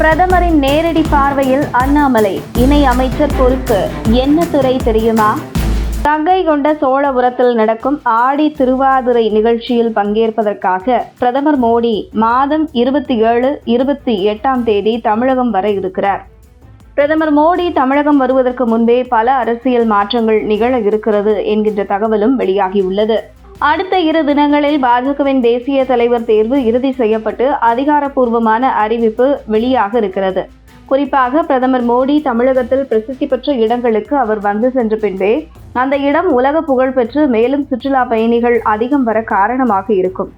பிரதமரின் நேரடி பார்வையில் அண்ணாமலை இணை அமைச்சர் பொறுப்பு. என்ன துறை தெரியுமா? தங்கை கொண்ட சோழபுரத்தில் நடக்கும் ஆடி திருவாதிரை நிகழ்ச்சியில் பங்கேற்பதற்காக பிரதமர் மோடி மாதம் இருபத்தி ஏழு இருபத்தி எட்டாம் தேதி தமிழகம் வர இருக்கிறார். பிரதமர் மோடி தமிழகம் வருவதற்கு முன்பே பல அரசியல் மாற்றங்கள் நிகழ இருக்கிறது என்கின்ற தகவலும் வெளியாகியுள்ளது அடுத்த இரு தினங்களில் பாஜகவின் தேசிய தலைவர் தேர்வு இறுதி செய்யப்பட்டு அதிகாரப்பூர்வமான அறிவிப்பு வெளியாக இருக்கிறது. குறிப்பாக பிரதமர் மோடி தமிழகத்தில் பிரசித்தி பெற்ற இடங்களுக்கு அவர் வந்து சென்ற பின்பே அந்த இடம் உலக புகழ் பெற்று மேலும் சுற்றுலா பயணிகள் அதிகம் வர காரணமாக இருக்கும்.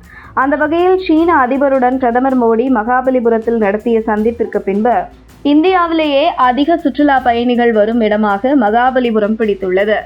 அந்த வகையில் சீன அதிபருடன் பிரதமர் மோடி மகாபலிபுரத்தில் நடத்திய சந்திப்பிற்கு பின்பு இந்தியாவிலேயே அதிக சுற்றுலா பயணிகள் வரும் இடமாக மகாபலிபுரம் பிடித்துள்ளது.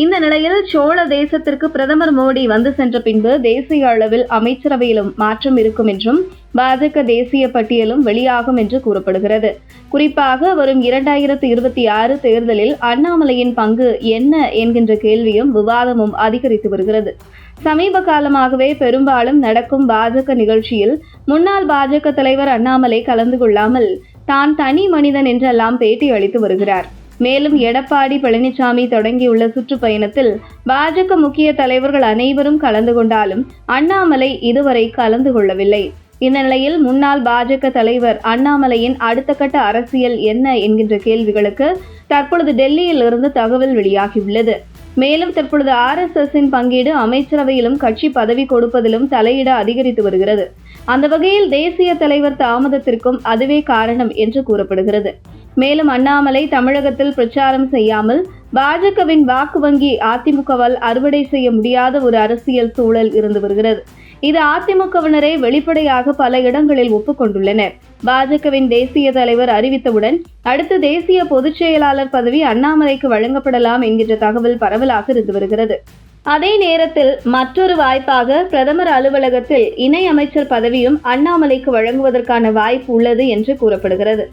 இந்த நிலையில் சோழ தேசத்திற்கு பிரதமர் மோடி வந்து சென்ற பின்பு தேசிய அளவில் அமைச்சரவையிலும் மாற்றம் இருக்கும் என்றும் பாஜக தேசிய பட்டியலும் வெளியாகும் என்று கூறப்படுகிறது. குறிப்பாக வரும் இரண்டாயிரத்து இருபத்தி ஆறு தேர்தலில் அண்ணாமலையின் பங்கு என்ன என்கின்ற கேள்வியும் விவாதமும் அதிகரித்து வருகிறது. சமீப காலமாகவே பெரும்பாலும் நடக்கும் பாஜக நிகழ்ச்சியில் முன்னாள் பாஜக தலைவர் அண்ணாமலை கலந்து கொள்ளாமல் தான் தனி மனிதன் என்றெல்லாம் பேட்டி அளித்து வருகிறார். மேலும் எடப்பாடி பழனிசாமி தொடங்கியுள்ள சுற்றுப்பயணத்தில் பாஜக முக்கிய தலைவர்கள் அனைவரும் கலந்து கொண்டாலும் அண்ணாமலை இதுவரை கலந்து கொள்ளவில்லை. இந்த நிலையில் முன்னாள் பாஜக தலைவர் அண்ணாமலையின் அடுத்த கட்ட அரசியல் என்ன என்கின்ற கேள்விகளுக்கு தற்பொழுது டெல்லியில் இருந்து தகவல் வெளியாகியுள்ளது. மேலும் தற்பொழுது ஆர்எஸ்எஸ்ஸின் பங்கீடு அமைச்சரவையிலும் கட்சி பதவி கொடுப்பதிலும் தலையிட அதிகரித்து வருகிறது. அந்த வகையில் தேசிய தலைவர் தாமதத்திற்கும் அதுவே காரணம் என்று கூறப்படுகிறது. மேலும் அண்ணாமலை தமிழகத்தில் பிரச்சாரம் செய்யாமல் பாஜகவின் வாக்கு வங்கி அதிமுகவால் அறுவடை செய்ய முடியாத ஒரு அரசியல் சூழல் இருந்து வருகிறது. இது அதிமுகவினரை வெளிப்படையாக பல இடங்களில் ஒப்புக்கொண்டுள்ளனர். பாஜகவின் தேசிய தலைவர் அறிவித்தவுடன் அடுத்த தேசிய பொதுச் செயலாளர் பதவி அண்ணாமலைக்கு வழங்கப்படலாம் என்கின்ற தகவல் பரவலாக இருந்து வருகிறது. அதே நேரத்தில் மற்றொரு வாய்ப்பாக பிரதமர் அலுவலகத்தில் இணை அமைச்சர் பதவியும் அண்ணாமலைக்கு வழங்குவதற்கான வாய்ப்பு உள்ளது என்று கூறப்படுகிறது.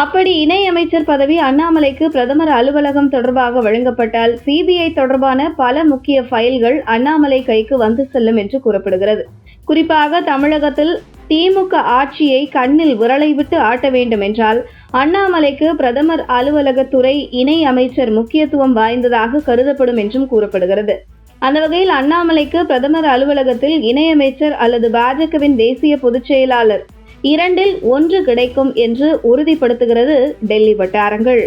அப்படி இணை அமைச்சர் பதவி அண்ணாமலைக்கு பிரதமர் அலுவலகம் தொடர்பாக வழங்கப்பட்டால் சிபிஐ தொடர்பான பல முக்கிய ஃபைல்கள் அண்ணாமலை கைக்கு வந்து செல்லும் என்று கூறப்படுகிறது. குறிப்பாக தமிழகத்தில் திமுக ஆட்சியை கண்ணில் விரலை விட்டு ஆட்ட வேண்டும் என்றால் அண்ணாமலைக்கு பிரதமர் அலுவலகத்துறை இணை அமைச்சர் முக்கியத்துவம் வாய்ந்ததாக கருதப்படும் என்றும் கூறப்படுகிறது. அந்த வகையில் அண்ணாமலைக்கு பிரதமர் அலுவலகத்தில் இணையமைச்சர் அல்லது பாஜகவின் தேசிய பொதுச் செயலாளர் இரண்டில் ஒன்று கிடைக்கும் என்று உறுதிப்படுத்துகிறது டெல்லி வட்டாரங்கள்.